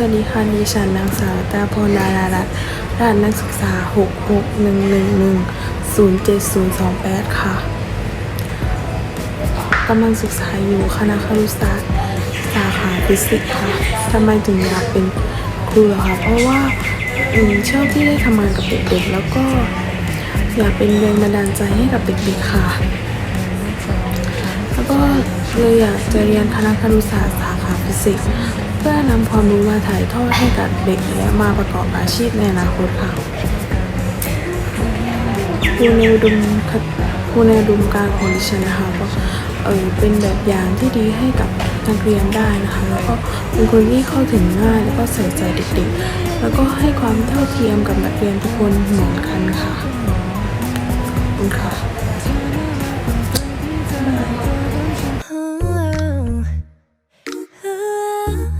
สวัสดีค่ะดิฉันนางสาวตาพรดารารัตน์รหัสนักศึกษา 661110728 ค่ะ กำลังศึกษาอยู่คณะครุศาสตร์สาขาฟิสิกส์ค่ะทำไมถึงอยากเป็นครูเหรอคะ เพราะว่าอืมชอบที่ได้ทำงานกับเด็กๆ แล้วก็อยากเป็นแรงบันดาลใจให้กับเด็กๆ ค่ะ แล้วก็เลยอยากจะเรียนคณะครุศาสตร์าฟิสิกส์เพื่อนำความรู้มาถ่ายทอดให้กับเด็กและมาประกอบอาชีพในอนาคตค่ะครูในอุดมครูในอุดมการของดิฉันนะคะก็เออเป็นแบบอย่างที่ดีให้กับนักเรียนได้นะคะแล้วก็เป็นคนที่เข้าถึงง่ายแล้วก็ใส่ใจเด็กๆ แล้วก็ให้ความเท่าเทียมกับนักเรียนทุกคนเหมือนกันค่ะขอบคุณค่ะ love